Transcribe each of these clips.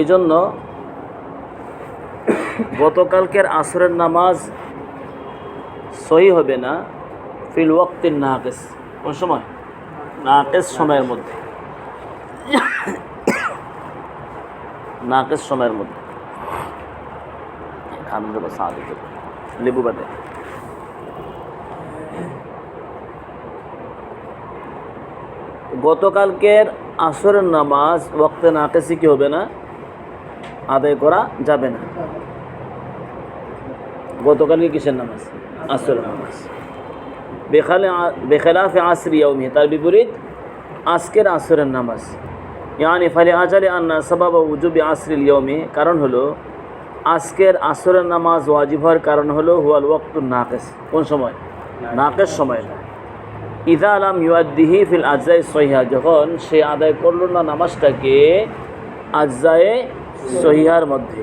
এই জন্য গতকালকের আসরের নামাজ সহি হবে না, ফিল ওয়াক্তিন নাকেস, কোন সময়? নাকেস সময়ের মধ্যে। নাকেস সময়ের মধ্যে। লেবু বাদে। গতকালকের আসরের নামাজ ওক্তে নাকেসি কি হবে না, আদায় করা যাবে না। গতকালকে কিসের নামাজ? আসরের নামাজ। বেখালে বেখেলাফে আসরি ইয়ৌমি তার বিপরীত আজকের আসরের নামাজ। ইয়ানি ফালি আজালে আন্না সবাব উজুবি আসরিল ইয়ৌমি কারণ হলো, আজকের আসরের নামাজ ওয়াজিব হওয়ার কারণ হলো হুয়াল ওয়াক্তুল নাকেস। কোন সময়? নাকেস সময়। না ইদা আলাম ইউদ্দিহি ফিল আজাই সহিহা। যখন সে আদায় করল না নামাজটাকে আজায়ে সহিহার মধ্যে।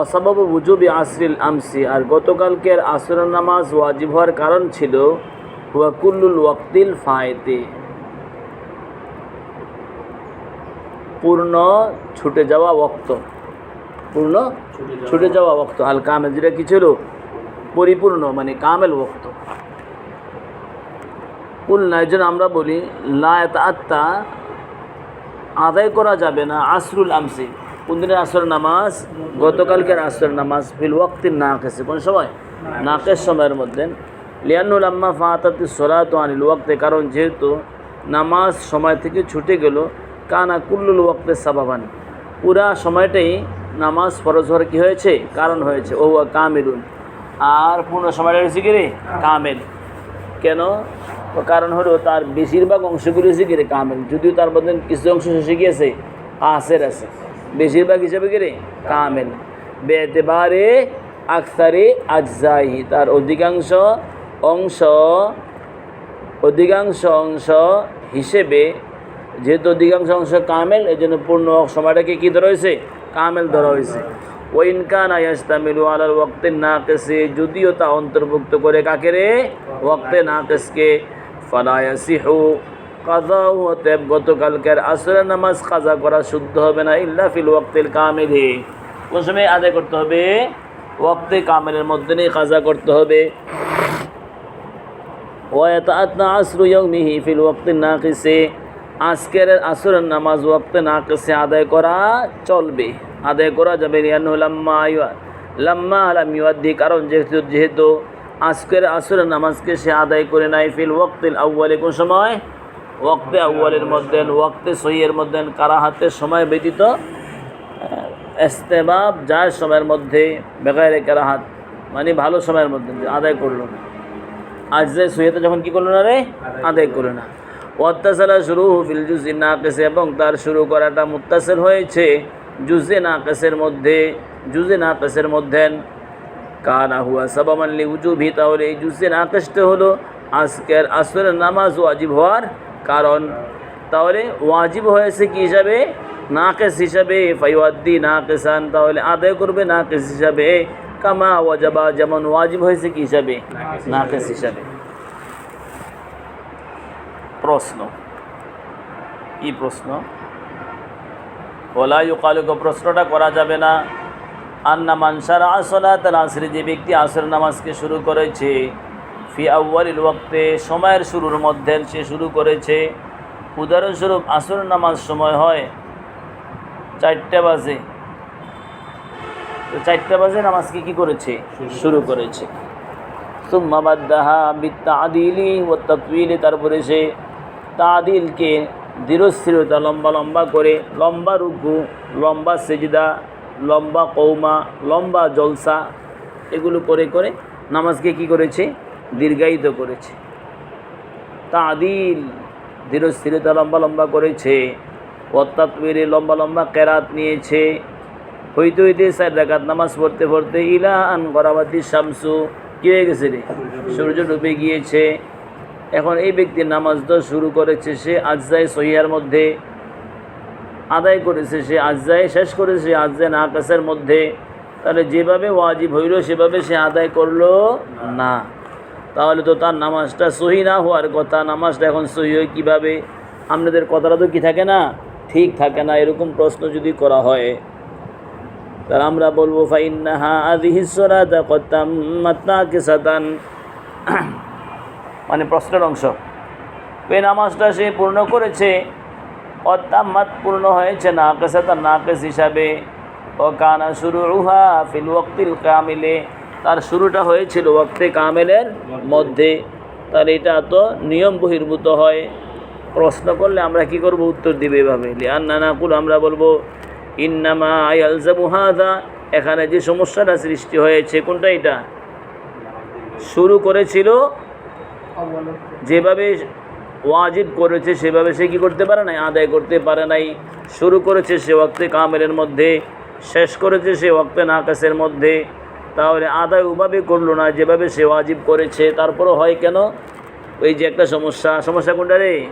অসবাব বুজুবি আসরিল আমসি। আর গতকালকের আসরের নামাজ ওয়াজিব হওয়ার কারণ ছিল হুয়া কুল্লুল ওয়াক্তিল ফায়তে। পূর্ণ ছুটে যাওয়া ওক্ত পূর্ণ ছুটে যাওয়া ওক্ত আল কামেল যেটা কি ছিল? পরিপূর্ণ মানে কামেল ওক্ত কুল না এই আমরা বলি লায়ত আত্মা আদায় করা যাবে না আসরুল আমসি। কোন দিনের আসর নামাজ? গতকালকের আসর নামাজ ফিল ওয়াক্তির নাকেসে। কোন সময়? নাকের সময়ের মধ্যে। লিয়ানুল আম্মা ফাতাতি সোলাত আনিল ওয়াক্তে কারণ যেহেতু নামাজ সময় থেকে ছুটে গেল কানা কুল্লুল ওয়াক্তে সাবাবান। পুরা সময়টাই নামাজ ফরজ হওয়ার কী হয়েছে? কারণ হয়েছে। ও কামিলুন। আর পূর্ণ সময়টা হয়েছে কি রে? কামেল। কেন? কারণ হলো তার বেশিরভাগ অংশগুলো হচ্ছে কিরে কামেল। যদিও তার মধ্যে কিছু অংশ শেষে গিয়েছে কাসের আছে। বেশিরভাগ হিসাবে কিরে কামেল। বেতেবারে আকসারে আজজাহি তার অধিকাংশ অংশ অধিকাংশ অংশ হিসেবে যেহেতু অধিকাংশ অংশ কামেল এই জন্য পূর্ণ সময়টাকে কী ধরা হয়েছে? কামেল ধরা হয়েছে। ওইনকান আয়াস্তামিলু আলাল ওয়াক্তে নাকেসে, যদিও তা অন্তর্ভুক্ত করে কাকে রে? ওয়াক্তে নাকেসকে। ফালায়াসিহু কাজাও অতএব গতকালকের আসরের নামাজ কাজা করা শুদ্ধ হবে না ইল্লা ফিল ওয়াক্তিল কামেলে। কোন সময় আদায় করতে হবে? ওয়াক্তে কামেলের মধ্যে নেই কাজা করতে হবে। ওয়াতাআতনা আসরু ইয়াউমিহি ফিল ওয়াক্তি নাকিসে। আজকের আসরের নামাজ ওয়াক্তে নাকিসে আদায় করা চলবে। আদায় করা যাবে লিয়ানহু লাম্মা লাম্মা আলাম ইউদ্দি কারণ যেহেতু যেহেতু আজকের আসরের নামাজকে সে আদায় করে নাই ফিল ওয়াক্তিল আউ্বালে কোন সময়? ওয়াক্তে আউ্বালের মধ্যে, ওয়াক্তে সহিয়ের মধ্যে, কারা কারাহাতের সময় ব্যতীত এস্তেবাব যায় সময়ের মধ্যে বেগারে কারাহাত মানে ভালো সময়ের মধ্যে আদায় করল না। আজ যে সুয়েতে যখন কী করল না রে? আদায় করল না। ওয়াত্তাসালা শুরু ফিল জুজি নাকেসে এবং তার শুরু করাটা মুত্তাসের হয়েছে। জুজে নাকেসের মধ্যে জুজে নাকেসের মধ্যে কানা হুয়া সাবামানলি উজুবি তাহলে এই জুজে নাকেসটা হলো আজকের আসরের নামাজ ওয়াজিব হওয়ার কারণ। তাহলে ওয়াজিব হয়েছে কি হিসাবে? নাকেস হিসাবে, ফাইওয়াদ্দি নাকেসান। তাহলে আদায় করবে নাকেস হিসাবে। কামা ওয়াজাবা, যেমন ওয়াজিব হয়েছে কি হিসাবে? নাকেস হিসাবে। প্রশ্ন। কি প্রশ্ন? ওলা ইউকালুক প্রশ্নটা করা যাবে না। আন্না মানসার আসলাত আসরে, যে ব্যক্তি আসর নামাজকে শুরু করেছে, ফি আউ্বালিল ওয়াক্তে, সময়ের শুরুর মধ্যে সে শুরু করেছে। উদাহরণস্বরূপ, আসর নামাজ সময় হয় চারটা বাজে। তো চারটা বাজে নামাজকে কি করেছে? শুরু করেছে। সুম্মাবাদ্দাহা বিত্তা আদিলি ও তৎবিলি তারপরে সে তাদিলকে দৃঢ়স্থিরতা লম্বা লম্বা করে, লম্বা রুকু, লম্বা সেজদা, লম্বা কৌমা লম্বা জলসা, এগুলো করে করে নামাজকে কি করেছে? দীর্ঘায়িত করেছে। তাদিল দৃঢ়স্থিরতা লম্বা লম্বা করেছে অত্যাত্মীরে লম্বা লম্বা কেরাত নিয়েছে। হইতে হইতে চার রাকাত নামাজ পড়তে পড়তে ইলা আন গরাবাতি শামসু কী হয়ে গেছে রে? সূর্য ডুবে গিয়েছে। এখন এই ব্যক্তি নামাজ তো শুরু করেছে, সে আজজাই সহিয়ার মধ্যে, আদায় করেছে, সে আজ্জায়, শেষ করেছে আজ্জায় না কাছের মধ্যে। তাহলে যেভাবে ওয়াজিব হইল, সেভাবে সে আদায় করল না। তাহলে তো তার নামাজটা সহি না হওয়ার কথা, নামাজটা এখন সহি হয় কীভাবে? আপনাদের কথাটা তো কি থাকে না? ঠিক থাকে না, এরকম প্রশ্ন যদি করা হয়। তাহলে আমরা বলব ফাইন্নাহা আদিহিসরাতা কতাম মাত্নাকে সাতান মানে প্রশ্নের অংশ। এই নামাজটা সে পূর্ণ করেছে অত্যামাত পূর্ণ হয়েছে নাকেসে তার নাকেস হিসাবে। ও কানা শুরু রুহা ফিল ওয়াক্তিল কামিলে। তার শুরুটা হয়েছিল ওয়াক্তে কামেলের মধ্যে। তার এটা তো নিয়ম বহির্ভূত হয়। প্রশ্ন করলে আমরা কি করব? উত্তর দিবে এভাবে। লিয়ান্না নাকুল, আমরা বলব, ইন্নামা আয়ালজাবু হাদা এখানে যে সমস্যাটা সৃষ্টি হয়েছে, কোনটা এটা? শুরু করেছিল যেভাবে ওয়াজিব করেছে, সেভাবে সে কি করতে পারে নাই? আদায় করতে পারে নাই। শুরু করেছে সে ওয়াক্তে কামেলের মধ্যে, শেষ করেছে সে ওয়াক্তে নাকাসের মধ্যে। তাহলে আদায় ওভাবে করল না, যেভাবে সে ওয়াজিব করেছে। তারপরও হয় কেন? ওই যে একটা সমস্যা। সমস্যা কোনটা রে?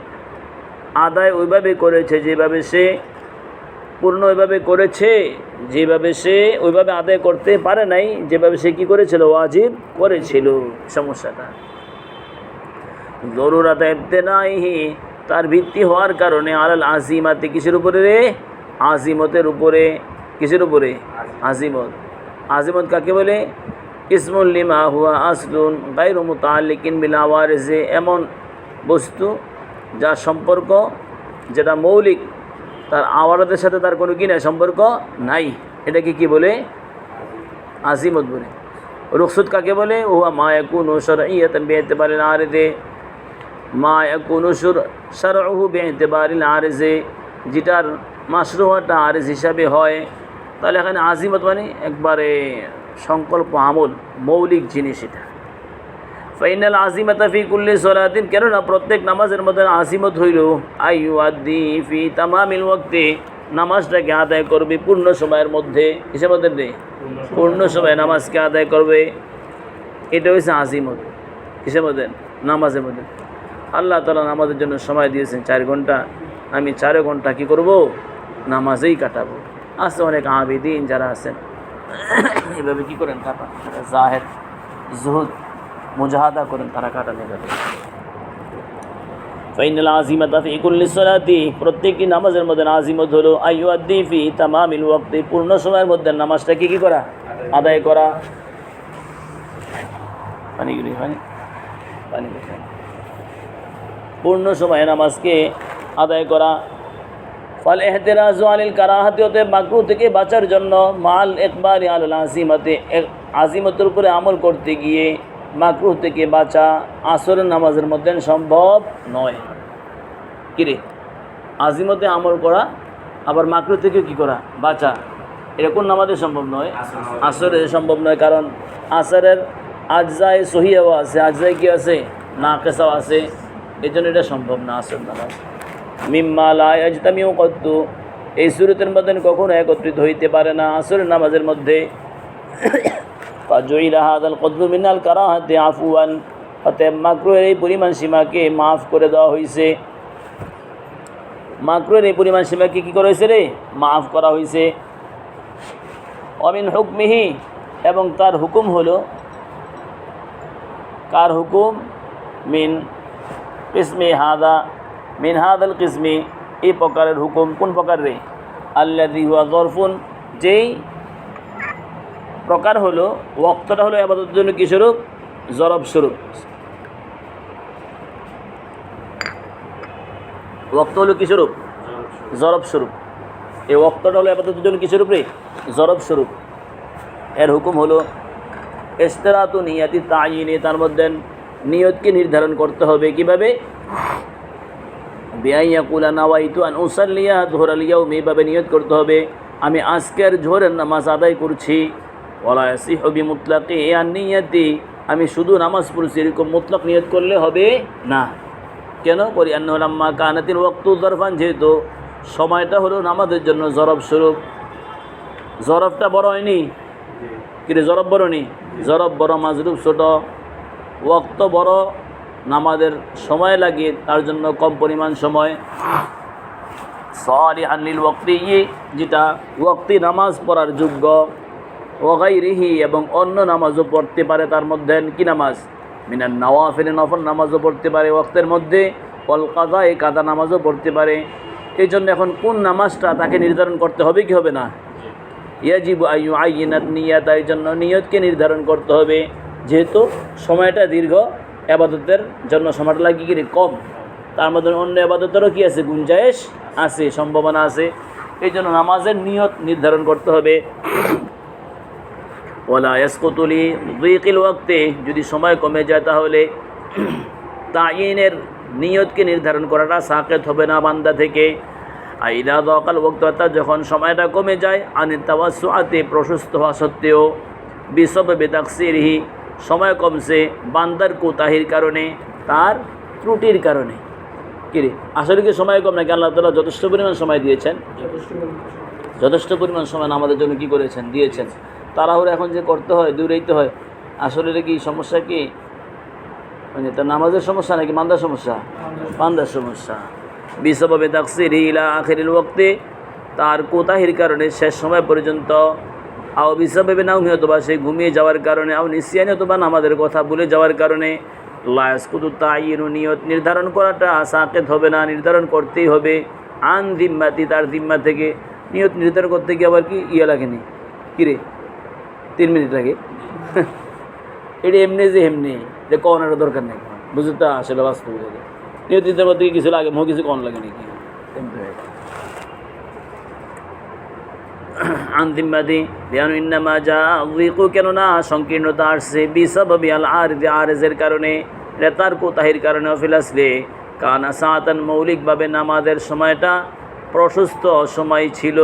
আদায় ওইভাবে করেছে যেভাবে সে, পূর্ণ ওইভাবে করেছে, যেভাবে সে ওইভাবে আদায় করতে পারে নাই, যেভাবে সে কি করেছিল? ওয়াজিব করেছিল। সমস্যাটা। জরুরাত ইবতেনাইহি তার ভিত্তি হওয়ার কারণে আলাল আজিমাতে কিসের উপরে রে? আজিমতের উপরে। কিসের উপরে? আজিমত আজিমত কাকে বলে? ইসমুল লিমা হুয়া আসলুন গাইর বিল আওয়ারিসে। এমন বস্তু যার সম্পর্ক, যেটা মৌলিক, তার আওয়ারদের সাথে তার কোনো কি নাই, সম্পর্ক নাই। এটাকে কি বলে? আজিমত বলে। রুকসুদ কাকে বলে? ওহা মা ইয়াকুনু শারঈয়াতান বিইতিবারিল আরিদে। মা ইয়াকুনু শারউহু বিইতিবারিল আরিজে, যেটার মাশরুহাটা আরিজ হিসাবে হয়। তাহলে এখানে আজিমত মানে একবারে সংকল্প, আমল, মৌলিক জিনিস এটা। ফাইনাল আজিমতা ফি কুল্লি সলাতিন, কেননা প্রত্যেক নামাজের মধ্যে আজিমত হইল আইউ আদি ফি তামামিল ওয়াক্তে। নামাজটাকে আদায় করবে পূর্ণ সময়ের মধ্যে মধ্যে রে পূর্ণ সময় নামাজকে আদায় করবে। এটা হচ্ছে আজিমত কিসের মধ্যে নামাজের মধ্যে। আল্লাহ তালা নামাজের জন্য সময় দিয়েছেন চার ঘণ্টা। আমি চার ঘণ্টা কি করব? নামাজেই কাটাবো। আছে অনেক আবিদিন যারা আছেন। এভাবে কি করেন কাটা জাহেদ জুহুদ, মুজাহাদা করেন, তারা কাটানো যাবে ফাইনাল আজিমাত ফি কুল্লি সলাতি প্রত্যেকটি নামাজের মধ্যে আজিমত হলো। আইয়ুদ্দি ফি তামামিল ওয়াক্তি, পূর্ণ সময়ের মধ্যে নামাজটাকে কি করা? আদায় করা। পানি গিরি পানি। পূর্ণ সময়ে নামাজকে আদায় করা। ফল এহতেরাজ আলিল কারাহাতি হতে মাকরু থেকে বাঁচার জন্য মাল একবার আল আজিমাতে আজিমতের উপরে আমল করতে গিয়ে মাকরু থেকে বাঁচা আসরের নামাজের মধ্যে সম্ভব নয়। কিরে? আজিমতে আমল করা, আবার মাকরু থেকে কি করা? বাঁচা এরকম নামাজে সম্ভব নয়? আসরে সম্ভব নয়, কারণ আসরের আজজায় সহিয়াও আছে। আজজায় কি আছে? না কেসাও আছে। এই জন্য এটা সম্ভব না আসর নামাজ মিম্মা লাজতামিও কত এই সুরতের মধ্যে কখনো একত্রিত হইতে পারে না, আসরের নামাজের মধ্যে। ফাজইলা হাদাল কদ্দু মিনাল কারাহাতে আফুয়ান অতএব মাকরুয়ের এই পরিমাণ সীমাকে মাফ করে দেওয়া হয়েছে মাকরুয়ের এই পরিমাণ সীমাকে কী করা হয়েছে রে? মাফ করা হয়েছে অমিন হুকমিহি, এবং তার হুকুম হলো, কার হুকুম? মিন কিসমে হাদা, মিন হাদাল কিসমি, এই প্রকারের হুকুম কোন প্রকার রে? আল্লাহ হুয়া জরফুন যেই প্রকার হলো ওক্তটা হলো আবাদতের জন্য কী স্বরূপ? জরব স্বরূপ। ওক্ত হলো কী স্বরূপ? জরব স্বরূপ। এই ওক্তটা হলো আবাদতের জন্য কী স্বরূপ রে? জরব স্বরূপ। এর হুকুম হলো এস্তেরাতু নিয়াতি তাইনে তার মধ্যে নিয়তকে নির্ধারণ করতে হবে কীভাবে? বেআইয়াকুলা নাওয়াইতু আন উসাল্লিয়া ধরাল ইয়াউম এইভাবে নিয়ত করতে হবে। আমি আজকের ঝোরের নামাজ আদায় করছি। ওলা সিহবি মুতলাকে এ আর নিয়াতি। আমি শুধু নামাজ পড়ছি এরকম মুতলাক নিয়ত করলে হবে না। কেন? করি আন্নাম্মা কানাতির ওয়াক্তু দরফান যেহেতু সময়টা হলো নামাজের জন্য জরব স্বরূপ। জরফটা বড় হয়নি? কিরে জরব বড় নি জরব বড় মাজরুব ছোট। ওয়াক্ত বড় নামাজের সময় লাগে তার জন্য কম পরিমাণ সময়। সালিহান লিল ওয়াক্তি, যেটা ওয়াক্তি নামাজ পড়ার যোগ্য। ওগাইরিহি এবং অন্য নামাজও পড়তে পারে তার মধ্যে। কি নামাজ? মিনান নওয়াফিল, নফল নামাজও পড়তে পারে ওয়াক্তের মধ্যে। অল কাদা এই কাদা নামাজও পড়তে পারে। এই জন্য এখন কোন নামাজটা তাকে নির্ধারণ করতে হবে কি হবে না? ইয়াজিব আয়ু আইনাত নিয়াত এই জন্য নিয়তকে নির্ধারণ করতে হবে। যেহেতু সময়টা দীর্ঘ, আবাদতের জন্য সময়টা লাগে কি কম। তার মধ্যে অন্য আবাদতেরও কি আছে? গুঞ্জাইশ আছে, সম্ভাবনা আছে। এই জন্য নামাজের নিয়ত নির্ধারণ করতে হবে। ওলা ইয়াসকুতুলি দুইকিল ওয়াক্তে। যদি সময় কমে যায় তাহলে তাইনের নিয়তকে নির্ধারণ করাটা সাকেত হবে না বান্দা থেকে। আইদা দকাল অর্থাৎ যখন সময়টা কমে যায় আনি তাওয়াসুয়াতে প্রশস্ত হওয়া সত্ত্বেও বিসব বেতাকসিরহি সময় কমছে বান্দার কোতাহির কারণে তার ত্রুটির কারণে। কিরে আসলে কি সময় কম নাকি? আল্লাহ তালা যথেষ্ট পরিমাণ সময় দিয়েছেন? যথেষ্ট পরিমাণ। সময় আমাদের জন্য কি করেছেন? দিয়েছেন। তাড়াহুড়ো এখন যে করতে হয় দূরেইতে হয় আসলে কি সমস্যা কি? মানে তার নামাজের সমস্যা নাকি মান্দার সমস্যা? মান্দার সমস্যা। বিশ্বভাবে তাকসির ইলা আখেরিল ওক্তে তার কোতাহির কারণে শেষ সময় পর্যন্ত আও বিশ্বভাবে নাও অথবা সে ঘুমিয়ে যাওয়ার কারণে, আও নিশ্চিয়ানি অথবা আমাদের কথা ভুলে যাওয়ার কারণে। লায়াসকুতু তাইনু নিয়ত নির্ধারণ করাটা সাকেত হবে না, নির্ধারণ করতেই হবে। আন দিম্মাতি তার দিম্মা থেকে নিয়ত নির্ধারণ করতে গিয়ে আবার কি ইয়ে লাগেনি? কিরে তিন মিনিট লাগে। এটা এমনি যে এমনি যে কনার দরকার নেই। বুঝতে আসলে বাস্তব নিয়ত নির্ধারণ করতে কিছু লাগে, মো কিছু কন লাগে নাকি? আন্তিমবাদী বিয়ানু ইন্নামা যা উইকু কেননা সংকীর্ণতা আসছে, বিসবাবি আল আর আরেজের কারণে রেতার কোতাহির কারণে অফিল আসলে কানা সাতান মৌলিকভাবে নামাজের সময়টা প্রশস্ত সময় ছিল।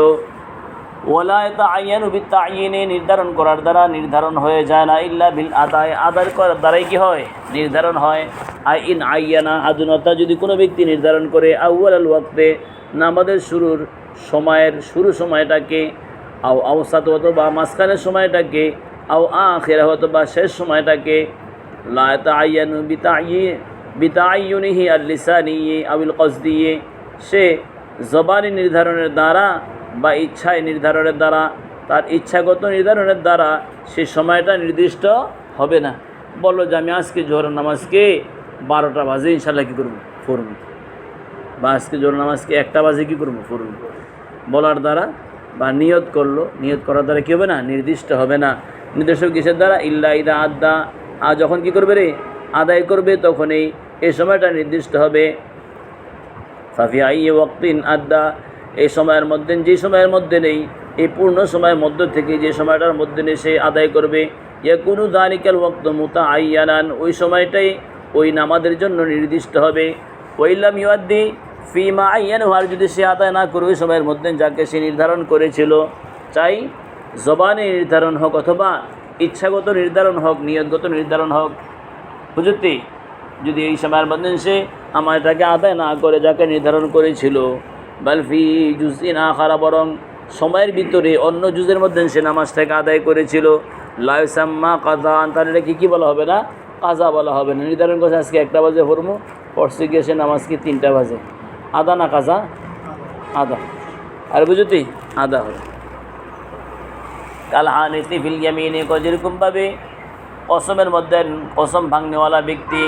ওলায়তা আইয়ান উবিত্তা আইনে নির্ধারণ করার দ্বারা নির্ধারণ হয়ে যায় না, ইল্লা বিল আদায়। আদায় করার দ্বারাই কি হয়? নির্ধারণ হয়। আই ইন আইয়ানা আধুনতা যদি কোনো ব্যক্তি নির্ধারণ করে আউয়াল আল ওয়াক্তে, নামাজের শুরুর সময়ের, শুরু সময়টাকে আও আওসাত হতো বা মাঝখানের সময়টাকে, আও আখেরা হতো বা শেষ সময়টাকে লায়তা আইয়ানু বিতাই বিতাইয়ুনিহি আল লিসানিয়ে আবিল কসদিয়ে, সে জবানি নির্ধারণের দ্বারা বা ইচ্ছায় নির্ধারণের দ্বারা, তার ইচ্ছাগত নির্ধারণের দ্বারা সে সময়টা নির্দিষ্ট হবে না। বলল যে আমি আজকে জোহর নামাজকে বারোটা বাজে ইনশাল্লাহ কী করব? পড়ব। বা আজকে জোহর নামাজকে একটা বাজে কী করব? পড়ব। বলার দ্বারা বা নিয়ত করল, নিয়ত করার দ্বারা কী হবে না? নির্দিষ্ট হবে না। নির্দিষ্ট কিসের দ্বারা? ইল্লা ইদা আদা। আর যখন কী করবে রে? আদায় করবে তখনই এই সময়টা নির্দিষ্ট হবে। ফাফিয়া ইয়ে ওয়াক্তিন আড্ডা এই সময়ের মধ্যে, যে সময়ের মধ্যে নেই, এই পূর্ণ সময়ের মধ্য থেকে যে সময়টার মধ্যে নেই, সে আদায় করবে। ইয়া কোনো দানিকাল ওক্ত মুতা আইয়ানান ওই সময়টাই ওই নামাজের জন্য নির্দিষ্ট হবে। ওইলাম ইউদ্দি ফিমা আইয়ান হওয়ার যদি সে আদায় না করবে, সময়ের মধ্যে যাকে সে নির্ধারণ করেছিল, চাই জবানে নির্ধারণ হোক অথবা ইচ্ছাগত নির্ধারণ হোক, নিয়তগত নির্ধারণ হোক। বুঝতে যদি এই সময়ের মধ্যে সে আমার এটাকে আদায় না করে, যাকে নির্ধারণ করেছিল বালফি জুজিন আখারা, বরং সময়ের ভিতরে অন্য জুজের মধ্যে সে নামাজটাকে আদায় করেছিল লাইসাম্মা কাজা তাহলে এটা কি, কী বলা হবে না? কাজা বলা হবে না। নির্ধারণ করছে আজকে একটা বাজে পড়ব পরশু গিয়ে সে নামাজকে তিনটা বাজে। আদা না কাজা আদা। আর বুঝতি আদা হবে। কাল হানিতি ফিল ইয়ামিনে যেরকমভাবে কসমের মধ্যে কসম ভাঙনেওয়ালা ব্যক্তি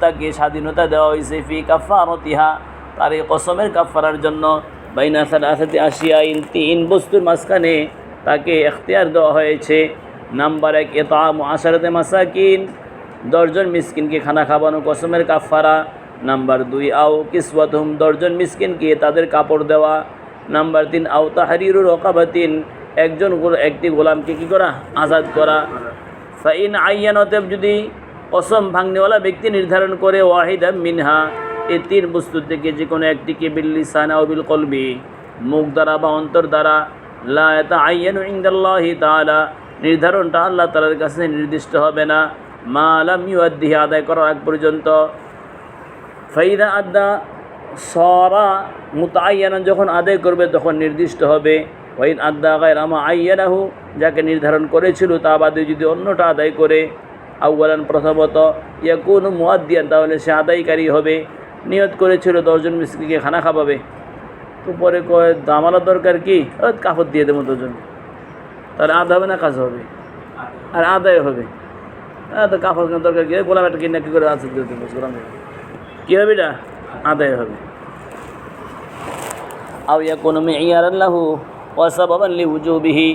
তাকে স্বাধীনতা দেওয়া হয়েছে ফি কাফারতিহা তার এই কসমের কাফারার জন্য বাইনা সালাসাতি আসিয়া ইন তিন বস্তুর মাঝখানে তাকে এখতিয়ার দেওয়া হয়েছে। নাম্বার এক, এতাম আশারতে মাসাকিন। দশজন মিসকিনকে খানা খাওয়ানো কসমের কাফারা নাম্বার দুই, আও কিসওয়াতহুম, দশজন মিসকিনকে তাদের কাপড় দেওয়া। নাম্বার তিন, আও তাহারিরুর রকাবাতিন, একজন একটি গোলামকে কী করা? আজাদ করা। ফাইন আইয়ান অতএব যদি অসম ভাঙনেওয়ালা ব্যক্তি নির্ধারণ করে ওয়াহিদা মিনহা এই তিন বস্তু থেকে যে কোনো একটিকে বিল্লি সানা বিল কলবি। মুখ দ্বারা বা অন্তর দ্বারা। লা আইয়ান ইন্দাল্লাহি তাআলা, নির্ধারণটা আল্লাহ তালার কাছে নির্দিষ্ট হবে না। মা আলাম ইউদ্দিহি আদায় করার আগ পর্যন্ত। ফাইদা আদা সরা মুতাইয়ানা যখন আদায় করবে, তখন নির্দিষ্ট হবে। ওয়াইন আদা গায়ের আমা আইয়ানাহু, যাকে নির্ধারণ করেছিল, তা বাদে যদি অন্যটা আদায় করে আউ্বালান প্রথমত ইয়া কোনো মুয়াদ্দিয়ান তাহলে সে আদায়কারী হবে। নিয়ত করেছিল, দশজন মিস্ত্রিকে খানা খাওয়াবে। তো পরে কয় আমারও দরকার কি? কাপড় দিয়ে দেবো দুজন তাহলে আদা হবে না কাজ হবে? আর আদায় হবে। হ্যাঁ তো কাপড় দরকার কি? গোলাঘাট একটা কিনা, কী করে আছে গোলাম কী হবে এটা আদায় হবে আউ ইয়া কোনো মেয়ার আল্লাহ ওয়াসাবান লিউজুবিহি